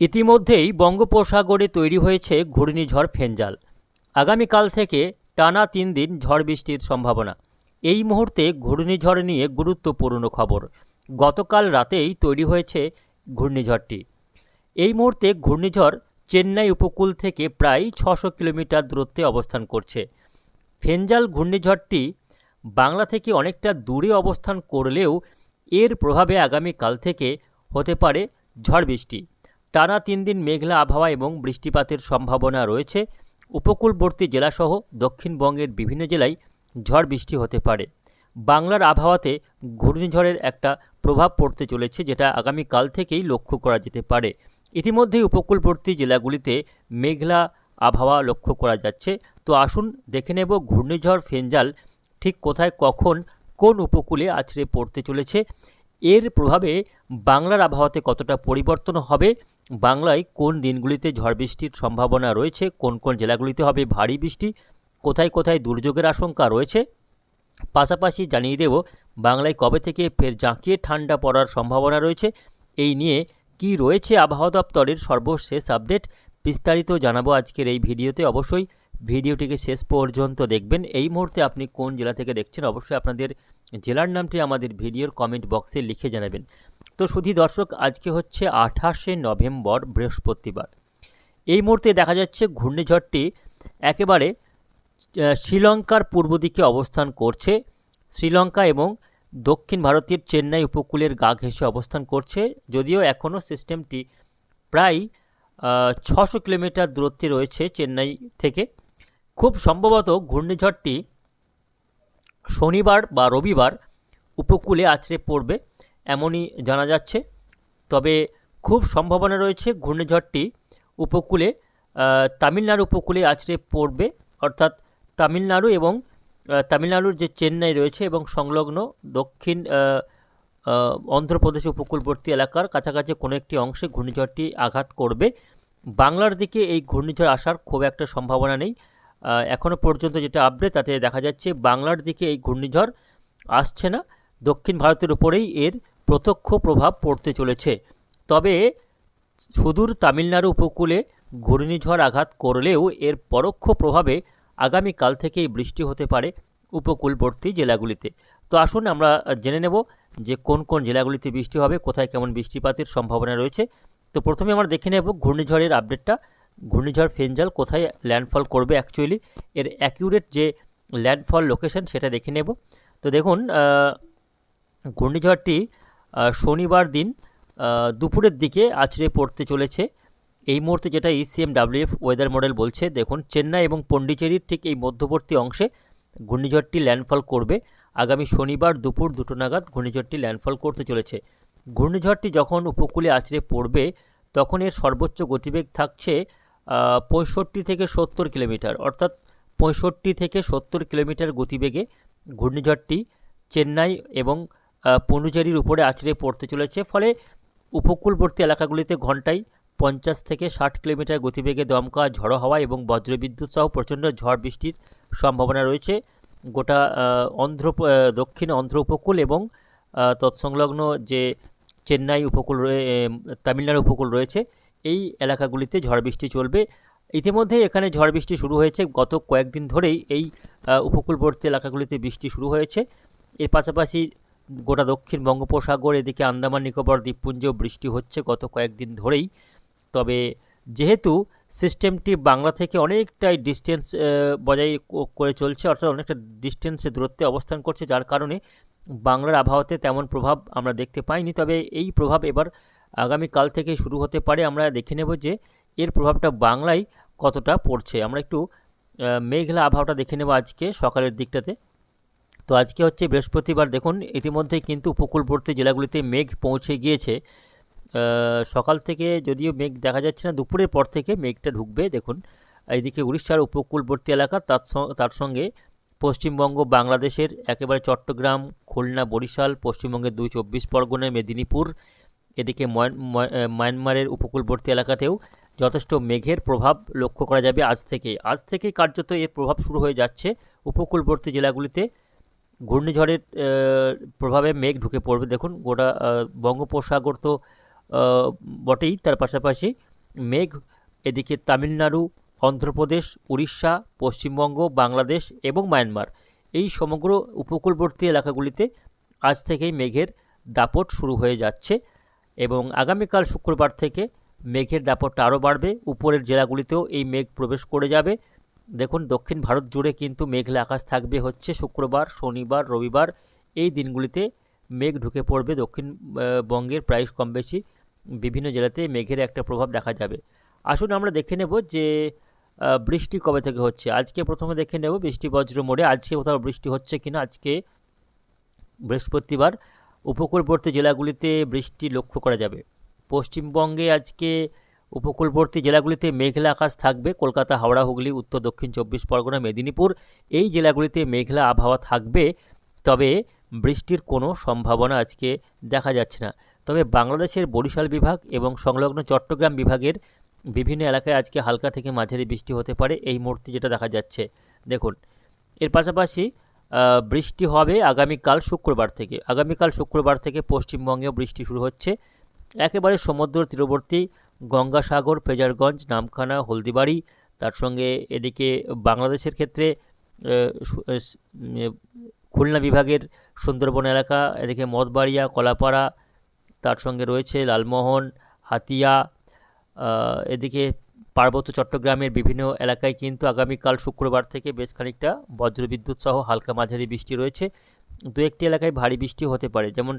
ইতিমধ্যেই বঙ্গোপসাগরে তৈরি হয়েছে ঘূর্ণিঝড় ফেঞ্জাল আগামীকাল থেকে টানা তিন দিন ঝড় বৃষ্টির সম্ভাবনা। এই মুহূর্তে ঘূর্ণিঝড় নিয়ে গুরুত্বপূর্ণ খবর। গতকাল রাতেই তৈরি হয়েছে ঘূর্ণিঝড়টি। এই মুহূর্তে ঘূর্ণিঝড় চেন্নাই উপকূল থেকে প্রায় ছশো কিলোমিটার দূরত্বে অবস্থান করছে। ফেঞ্জাল ঘূর্ণিঝড়টি বাংলা থেকে অনেকটা দূরে অবস্থান করলেও এর প্রভাবে আগামীকাল থেকে হতে পারে ঝড় বৃষ্টি। টানা তিন দিন মেঘলা আবহাওয়া এবং বৃষ্টিপাতের সম্ভাবনা রয়েছে। উপকূলবর্তী জেলাসহ দক্ষিণবঙ্গের বিভিন্ন জেলায় ঝড় বৃষ্টি হতে পারে। বাংলার আবহাওয়াতে ঘূর্ণিঝড়ের একটা প্রভাব পড়তে চলেছে, যেটা আগামীকাল থেকেই লক্ষ্য করা যেতে পারে। ইতিমধ্যেই উপকূলবর্তী জেলাগুলিতে মেঘলা আবহাওয়া লক্ষ্য করা যাচ্ছে। তো আসুন দেখে নেব ঘূর্ণিঝড় ফেঞ্জাল ঠিক কোথায়, কখন, কোন উপকূলে আছড়ে পড়তে চলেছে। এর প্রভাবে বাংলার আবহাওয়াতে কতটা পরিবর্তন হবে? বাংলায় কোন দিনগুলিতে ঝড় বৃষ্টির সম্ভাবনা রয়েছে? কোন কোন জেলাগুলিতে হবে ভারী বৃষ্টি? কোথায় কোথায় দুর্যোগের আশঙ্কা রয়েছে? পাশাপাশি জানিয়ে দেব, বাংলায় কবে থেকে ফের জাঁকিয়ে ঠান্ডা পড়ার সম্ভাবনা রয়েছে? এই নিয়ে কি রয়েছে আবহাওয়া দপ্তরের সর্বশেষ আপডেট বিস্তারিত জানাব আজকের এই ভিডিওতে অবশ্যই। ভিডিওটিকে শেষ পর্যন্ত দেখবেন। এই মুহূর্তে আপনি কোন জেলা থেকে দেখছেন অবশ্যই আপনাদের জেলার নামটি আমাদের ভিডিওর কমেন্ট বক্সে লিখে জানাবেন। তো শুধু দর্শক, আজকে হচ্ছে আঠাশে নভেম্বর বৃহস্পতিবার। এই মুহূর্তে দেখা যাচ্ছে ঘূর্ণিঝড়টি একেবারে শ্রীলঙ্কার পূর্ব দিকে অবস্থান করছে। শ্রীলঙ্কা এবং দক্ষিণ ভারতের চেন্নাই উপকূলের গা ঘেঁষে অবস্থান করছে। যদিও এখনও সিস্টেমটি প্রায় ছশো কিলোমিটার দূরত্বে রয়েছে চেন্নাই থেকে। খুব সম্ভবত ঘূর্ণিঝড়টি শনিবার বা রবিবার উপকূলে আছড়ে পড়বে। এমনই জানা যাচ্ছে। তবে খুব সম্ভাবনা রয়েছে ঘূর্ণিঝড়টি উপকূলে তামিলনাড়ু উপকূলে আছড়ে পড়বে। অর্থাৎ তামিলনাড়ু এবং তামিলনাড়ুর যে চেন্নাই রয়েছে এবং সংলগ্ন দক্ষিণ অন্ধ্রপ্রদেশ উপকূলবর্তী এলাকার কাছাকাছি কোনো একটি অংশে ঘূর্ণিঝড়টি আঘাত করবে। বাংলার দিকে এই ঘূর্ণিঝড় আসার খুব একটা সম্ভাবনা নেই। এখনও পর্যন্ত যেটা আপডেট তাতে দেখা যাচ্ছে বাংলার দিকে এই ঘূর্ণিঝড় আসছে না। দক্ষিণ ভারতের উপরেই এর প্রত্যক্ষ প্রভাব পড়তে চলেছে। তবে সুদূর তামিলনাড়ু উপকূলে ঘূর্ণিঝড় আঘাত করলেও এর পরোক্ষ প্রভাবে আগামীকাল থেকেই বৃষ্টি হতে পারে উপকূলবর্তী জেলাগুলিতে। তো আসুন আমরা জেনে নেব যে কোন কোন জেলাগুলিতে বৃষ্টি হবে, কোথায় কেমন বৃষ্টিপাতের সম্ভাবনা রয়েছে। তো প্রথমে আমরা দেখে নেব ঘূর্ণিঝড়ের আপডেটটা। ঘূর্ণিঝড় ফেঞ্জাল কোথায় ল্যান্ডফল করবে অ্যাকচুয়ালি? এর অ্যাকিউরেট যে ল্যান্ডফল লোকেশন সেটা দেখে নেব। তো দেখুন ঘূর্ণিঝড়টি শনিবার দিন দুপুরের দিকে আছড়ে পড়তে চলেছে। এই মুহূর্তে যেটা E ECM WF weather model বলছে, দেখুন, চেন্নাই এবং পন্ডিচেরির ঠিক এই মধ্যবর্তী অংশে ঘূর্ণিঝড়টি ল্যান্ডফল করবে। আগামী শনিবার দুপুর দুটো নাগাদ ঘূর্ণিঝড়টি ল্যান্ডফল করতে চলেছে। ঘূর্ণিঝড়টি যখন উপকূলে আছড়ে পড়বে, তখন এর সর্বোচ্চ গতিবেগ থাকছে পঁয়ষট্টি থেকে সত্তর কিলোমিটার। অর্থাৎ পঁয়ষট্টি থেকে সত্তর কিলোমিটার গতিবেগে ঘূর্ণিঝড়টি চেন্নাই এবং আহ, উপরে আছড়ে পড়তে চলেছে। ফলে উপকূলবর্তী এলাকাগুলিতে ঘন্টায় পঞ্চাশ থেকে ষাট কিলোমিটার গতিবেগে দমকা ঝড়ো হাওয়া এবং বজ্রবিদ্যুৎ সহ প্রচণ্ড ঝড় বৃষ্টির সম্ভাবনা রয়েছে। গোটা অন্ধ্র দক্ষিণ অন্ধ্র উপকূল এবং তৎসংলগ্ন যে চেন্নাই উপকূল তামিলনাড়ু উপকূল রয়েছে এই এলাকাগুলিতে ঝড় বৃষ্টি চলবে। ইতিমধ্যে এখানে ঝড় বৃষ্টি শুরু হয়েছে। গত কয়েকদিন ধরেই এই উপকূলবর্তী এলাকাগুলিতে বৃষ্টি শুরু হয়েছে। এর পাশাপাশি গোটা দক্ষিণ বঙ্গোপসাগর, এদিকে আন্দামান, নিকোবর, দ্বীপপুঞ্জেও বৃষ্টি হচ্ছে গত কয়েকদিন ধরেই। তবে যেহেতু সিস্টেমটি বাংলা থেকে অনেকটাই ডিস্টেন্স বজায় করে চলছে, অর্থাৎ অনেকটা ডিস্টেন্সে দূরত্বে অবস্থান করছে, যার কারণে বাংলার আবহাওয়াতে তেমন প্রভাব আমরা দেখতে পাইনি। তবে এই প্রভাব এবার আগামীকাল থেকে শুরু হতে পারে। আমরা দেখে নেব যে এর প্রভাবটা বাংলায় কতটা পড়ছে। আমরা একটু মেঘলা আবহাওয়াটা দেখে নেব আজকে সকালের দিকটাতে। তো আজকে হচ্ছে বৃহস্পতিবার, দেখুন, ইতিমধ্যেই কিন্তু উপকূলবর্তী জেলাগুলিতে মেঘ পৌঁছে গিয়েছে। সকাল থেকে যদিও মেঘ দেখা যাচ্ছে না, দুপুরের পর থেকে মেঘটা ঢুকবে, দেখুন। এইদিকে উড়িষ্যার উপকূলবর্তী এলাকা, তার তার সঙ্গে পশ্চিমবঙ্গ, বাংলাদেশের একেবারে চট্টগ্রাম, খুলনা, বরিশাল, পশ্চিমবঙ্গের দুই চব্বিশ পরগনা, মেদিনীপুর, এদিকে ময়ান- মায়ানমারের উপকূলবর্তী এলাকাতেও যথেষ্ট মেঘের প্রভাব লক্ষ্য করা যাবে আজ থেকে। আজ থেকেই কার্যত এর প্রভাব শুরু হয়ে যাচ্ছে উপকূলবর্তী জেলাগুলিতে। ঘূর্ণিঝড়ের প্রভাবে মেঘ ঢুকে পড়বে। দেখুন, গোটা বঙ্গোপসাগর তো বটেই। তার পাশাপাশি মেঘ এদিকে তামিলনাড়ু, অন্ধ্রপ্রদেশ, উড়িষ্যা, পশ্চিমবঙ্গ, বাংলাদেশ এবং মায়ানমার। এই সমগ্র উপকূলবর্তী এলাকাগুলিতে আজ থেকেই মেঘের দাপট শুরু হয়ে যাচ্ছে এবং আগামীকাল শুক্রবার থেকে মেঘের দাপটটা আরও বাড়বে। উপরের জেলাগুলিতেও এই মেঘ প্রবেশ করে যাবে। দেখুন, দক্ষিণ ভারত জুড়ে কিন্তু মেঘলা আকাশ থাকবে হচ্ছে শুক্রবার, শনিবার, রবিবার। এই দিনগুলিতে মেঘ ঢুকে পড়বে দক্ষিণ বঙ্গের প্রায় কম বেশি। বিভিন্ন জেলাতে মেঘের একটা প্রভাব দেখা যাবে। আসুন আমরা দেখে নেব যে বৃষ্টি কবে থেকে হচ্ছে। আজকে প্রথমে দেখে নেব বৃষ্টি বজ্র মোড়ে। আজকে কোথাও বৃষ্টি হচ্ছে কিনা? আজকে বৃহস্পতিবার উপকূলবর্তী জেলাগুলিতে বৃষ্টি লক্ষ্য করা যাবে। পশ্চিমবঙ্গে আজকে উপকূলবর্তী জেলাগুলিতে মেঘলা আকাশ থাকবে, কলকাতা, হাওড়া, হুগলি, উত্তর, দক্ষিণ চব্বিশ পরগনা, মেদিনীপুর, এই জেলাগুলিতে মেঘলা আবহাওয়া থাকবে, তবে বৃষ্টির কোনো সম্ভাবনা আজকে দেখা যাচ্ছে না। তবে বাংলাদেশের বরিশাল বিভাগ এবং সংলগ্ন চট্টগ্রাম বিভাগের বিভিন্ন এলাকায় আজকে হালকা থেকে মাঝারি বৃষ্টি হতে পারে, এই মুহূর্তে যেটা দেখা যাচ্ছে। দেখুন, এর পাশাপাশি বৃষ্টি হবে আগামীকাল শুক্রবার থেকে। আগামীকাল শুক্রবার থেকে পশ্চিমবঙ্গেও বৃষ্টি শুরু হচ্ছে। একেবারে সমুদ্র তীরবর্তী গঙ্গাসাগর ফ্রেজারগঞ্জ নামখানা, হলদিবাড়ি, তার সঙ্গে এদিকে বাংলাদেশের ক্ষেত্রে খুলনা বিভাগের সুন্দরবন এলাকা, এদিকে মদবাড়িয়া, কলাপাড়া, তার সঙ্গে রয়েছে লালমোহন, হাতিয়া এদিকে পার্বত্য চট্টগ্রামের বিভিন্ন এলাকায় কিন্তু আগামীকাল শুক্রবার থেকে বেশ খানিকটা বজ্রবিদ্যুৎ সহ হালকা মাঝারি বৃষ্টি রয়েছে। দু একটি এলাকায় ভারী বৃষ্টি হতে পারে, যেমন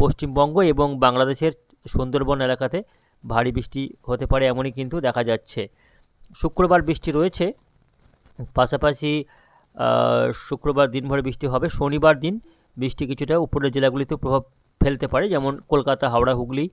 পশ্চিমবঙ্গ এবং বাংলাদেশের সুন্দরবন এলাকাতে। ভারী বৃষ্টি হতে পারে এমনই কিন্তু দেখা যাচ্ছে। শুক্রবার বৃষ্টি রয়েছে। পাশাপাশি শুক্রবার দিনভর বৃষ্টি হবে। শনিবার দিন বৃষ্টি কিছুটা উপরের জেলাগুলিতে প্রভাব ফেলতে পারে, যেমন কলকাতা, হাওড়া, হুগলি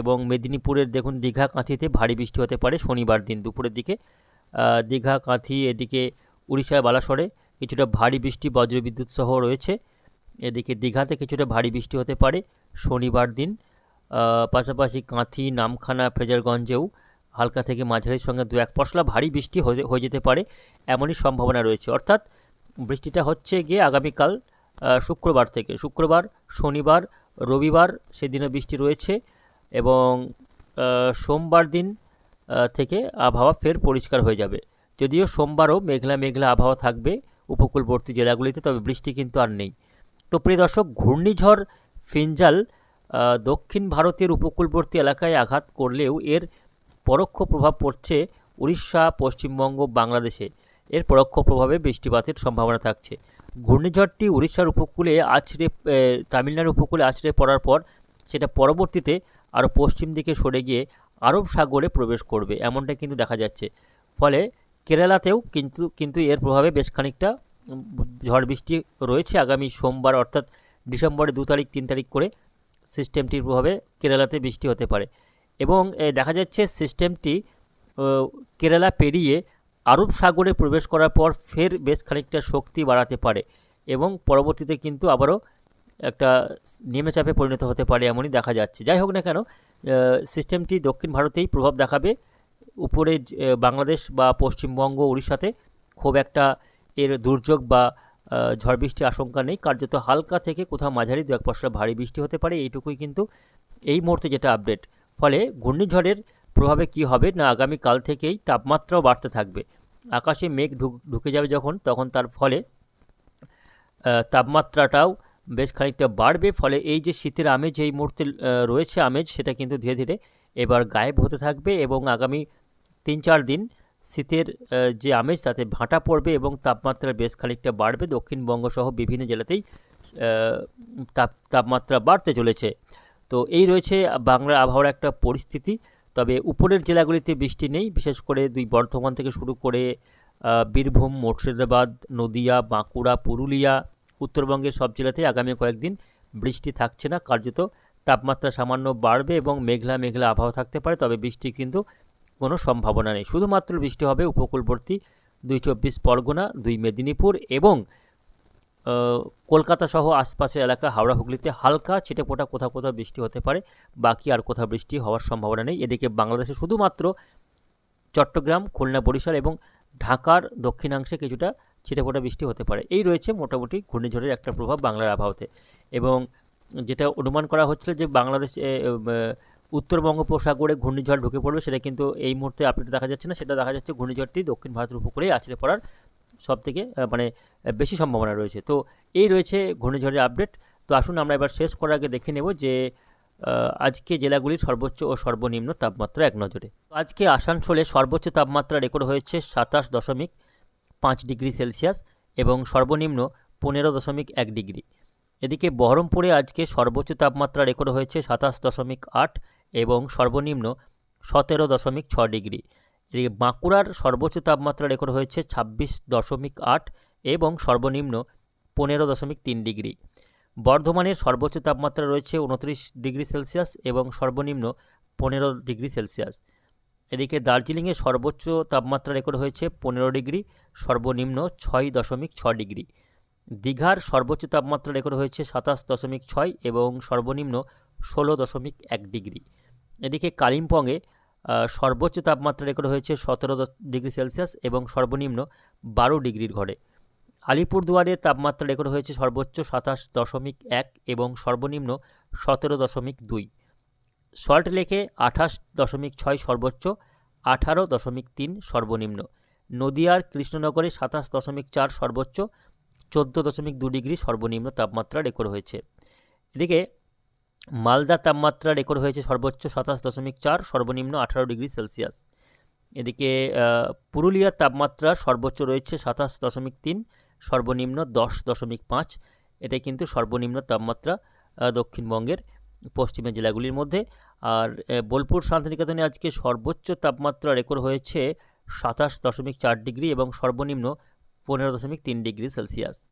এবং মেদিনীপুরের দেখুন দীঘা কাঁথিতে ভারী বৃষ্টি হতে পারে শনিবার দিন দুপুরের দিকে। দীঘা, কাঁথি এদিকে উড়িষ্যার বালাসরে কিছুটা ভারী বৃষ্টি, বজ্রবিদ্যুৎ সহ রয়েছে। এদিকে দীঘাতে কিছুটা ভারী বৃষ্টি হতে পারে শনিবার দিন। পাশাপাশি কাঁথি, নামখানা ফ্রেজারগঞ্জেও হালকা থেকে মাঝারির সঙ্গে দু এক পশলা ভারী বৃষ্টি হয়ে যেতে পারে, এমনই সম্ভাবনা রয়েছে। অর্থাৎ বৃষ্টিটা হচ্ছে গিয়ে আগামীকাল শুক্রবার থেকে। শুক্রবার, শনিবার, রবিবার সেদিনও বৃষ্টি রয়েছে এবং সোমবার দিন থেকে আবহাওয়া ফের পরিষ্কার হয়ে যাবে। যদিও সোমবারও মেঘলা মেঘলা আবহাওয়া থাকবে উপকূলবর্তী জেলাগুলিতে, তবে বৃষ্টি কিন্তু আর নেই। তো প্রিয় দর্শক, ঘূর্ণিঝড় ফিনজাল দক্ষিণ ভারতের উপকূলবর্তী এলাকায় আঘাত করলেও এর পরোক্ষ প্রভাব পড়ছে উড়িষ্যা পশ্চিমবঙ্গ বাংলাদেশে। এর পরোক্ষ প্রভাবে বৃষ্টিপাতের সম্ভাবনা থাকছে। ঘূর্ণিঝড়টি উড়িষ্যার উপকূলে আছড়ে আহ, তামিলনাড়ুর উপকূলে আছড়ে পড়ার পর সেটা পরবর্তীতে আরও পশ্চিম দিকে সরে গিয়ে আরব সাগরে প্রবেশ করবে এমনটা কিন্তু দেখা যাচ্ছে। ফলে কেরালাতেও কিন্তু কিন্তু এর প্রভাবে বেশ খানিকটা ঝড় বৃষ্টি রয়েছে আগামী সোমবার অর্থাৎ ডিসেম্বরের দু তারিখ তিন তারিখ করে। সিস্টেমটির প্রভাবে কেরালাতে বৃষ্টি হতে পারে। এবং দেখা যাচ্ছে সিস্টেমটি কেরালা পেরিয়ে আরব সাগরে প্রবেশ করার পর ফের বেশ খানিকটা শক্তি বাড়াতে পারে এবং পরবর্তীতে কিন্তু আবারও একটা নিম্নচাপে পরিণত হতে পারে এমনই দেখা যাচ্ছে। যাই হোক না কেন সিস্টেমটি দক্ষিণ ভারতেই প্রভাব দেখাবে। উপরে বাংলাদেশ বা পশ্চিমবঙ্গ উড়িষ্যাতে খুব একটা এর দুর্যোগ বা ঝড় বৃষ্টির আশঙ্কা নেই। কার্যত হালকা থেকে কোথাও মাঝারি দু এক পশলা ভারী বৃষ্টি হতে পারে। এইটুকুই কিন্তু এই মুহূর্তে যেটা আপডেট ফলে ঘূর্ণিঝড়ের প্রভাবে কি হবে না আগামী কাল থেকেই তাপমাত্রাও বাড়তে থাকবে। আকাশে মেঘ ঢুক, ঢুকে যাবে যখন, তখন তার ফলে তাপমাত্রাটাও বেশ খানিকটা বাড়বে। ফলে এই যে শীতের আমেজ, এই মুহূর্তে রয়েছে আমেজ, সেটা কিন্তু ধীরে ধীরে এবার গায়েব হতে থাকবে এবং আগামী তিন চার দিন শীতের যে আমেজ তাতে ভাঁটা পড়বে এবং তাপমাত্রা বেশ খানিকটা বাড়বে। দক্ষিণবঙ্গ সহ বিভিন্ন জেলাতেই তাপ, তাপমাত্রা বাড়তে চলেছে। তো এই রয়েছে বাংলার আবহাওয়ার একটা পরিস্থিতি। তবে উপরের জেলাগুলিতে বৃষ্টি নেই, বিশেষ করে দুই বর্ধমান থেকে শুরু করে বীরভূম, মুর্শিদাবাদ, নদিয়া, বাঁকুড়া, পুরুলিয়া, উত্তরবঙ্গের সব জেলাতেই আগামী কয়েকদিন বৃষ্টি থাকছে না। কার্যত তাপমাত্রা সামান্য বাড়বে এবং মেঘলা মেঘলা আবহাওয়া থাকতে পারে, তবে বৃষ্টি কিন্তু কোনো সম্ভাবনা নেই। শুধুমাত্র বৃষ্টি হবে উপকূলবর্তী দুই চব্বিশ পরগনা, দুই মেদিনীপুর এবং কলকাতা সহ আশপাশের এলাকা হাওড়া হুগলিতে হালকা ছিটেফোঁটা কোথাও কোথাও বৃষ্টি হতে পারে। বাকি আর কোথাও বৃষ্টি হওয়ার সম্ভাবনা নেই। এদিকে বাংলাদেশে শুধুমাত্র চট্টগ্রাম, খুলনা, বরিশাল এবং ঢাকার দক্ষিণাংশে কিছুটা ছিটেফোঁটা বৃষ্টি হতে পারে। এই রয়েছে মোটামুটি ঘূর্ণিঝড়ের একটা প্রভাব বাংলার আবহাওয়াতে এবং যেটা অনুমান করা হচ্ছিল যে বাংলাদেশ উত্তর বঙ্গোপসাগরে ঘূর্ণিঝড় ঢুকে পড়বে, সেটা কিন্তু এই মুহূর্তে আপডেট দেখা যাচ্ছে না, সেটা দেখা যাচ্ছে ঘূর্ণিঝড়টি দক্ষিণ ভারতের উপকূলেই আছড়ে পড়ার সব থেকে মানে বেশি সম্ভাবনা রয়েছে। তো এই রয়েছে ঘূর্ণিঝড়ের আপডেট তো আসুন আমরা এবার শেষ করার আগে দেখে নেব যে আজকে জেলাগুলির সর্বোচ্চ ও সর্বনিম্ন তাপমাত্রা এক নজরে। আজকে আসানসোলে সর্বোচ্চ তাপমাত্রা রেকর্ড হয়েছে সাতাশ দশমিক পাঁচ ডিগ্রি সেলসিয়াস এবং সর্বনিম্ন পনেরো দশমিক এক ডিগ্রি। এদিকে বহরমপুরে আজকে সর্বোচ্চ তাপমাত্রা রেকর্ড হয়েছে সাতাশ দশমিক আট এবং সর্বনিম্ন সতেরো দশমিক ছ ডিগ্রি। এদিকে বাঁকুড়ার সর্বোচ্চ তাপমাত্রা রেকর্ড হয়েছে ছাব্বিশ দশমিক আট এবং সর্বনিম্ন পনেরো দশমিক তিন ডিগ্রি। বর্ধমানের সর্বোচ্চ তাপমাত্রা রয়েছে উনত্রিশ ডিগ্রি সেলসিয়াস এবং সর্বনিম্ন পনেরো ডিগ্রি সেলসিয়াস। এদিকে দার্জিলিংয়ে সর্বোচ্চ তাপমাত্রা রেকর্ড হয়েছে পনেরো ডিগ্রি, সর্বনিম্ন ছয় দশমিক ছ ডিগ্রি। দীঘার সর্বোচ্চ তাপমাত্রা রেকর্ড হয়েছে সাতাশ দশমিক ছয় এবং সর্বনিম্ন ষোলো দশমিক এক ডিগ্রি। এদিকে কালিম্পংয়ে সর্বোচ্চ তাপমাত্রা রেকর্ড হয়েছে সতেরো ডিগ্রি সেলসিয়াস এবং সর্বনিম্ন বারো ডিগ্রির ঘরে। আলিপুরদুয়ারে তাপমাত্রা রেকর্ড হয়েছে সর্বোচ্চ সাতাশ দশমিক এক এবং সর্বনিম্ন সতেরো দশমিক দুই। সল্ট লেকে আঠাশ দশমিক ছয় সর্বোচ্চ, আঠারো দশমিক তিন সর্বনিম্ন। নদিয়ার কৃষ্ণনগরে সাতাশ দশমিক চার সর্বোচ্চ, চোদ্দ দশমিক দু ডিগ্রি সর্বনিম্ন তাপমাত্রা রেকর্ড হয়েছে। এদিকে মালদার তাপমাত্রা রেকর্ড হয়েছে সর্বোচ্চ সাতাশ দশমিক চার, সর্বনিম্ন আঠারো ডিগ্রি সেলসিয়াস। এদিকে পুরুলিয়ার তাপমাত্রা সর্বোচ্চ রয়েছে সাতাশ দশমিক তিন, সর্বনিম্ন দশ দশমিক পাঁচ। এটাই কিন্তু সর্বনিম্ন তাপমাত্রা দক্ষিণবঙ্গের পশ্চিমের জেলাগুলির মধ্যে। আর বোলপুর শান্তিনিকেতনে আজকে সর্বোচ্চ তাপমাত্রা রেকর্ড হয়েছে সাতাশ দশমিক চার ডিগ্রি এবং সর্বনিম্ন পনেরো দশমিক তিন ডিগ্রি সেলসিয়াস।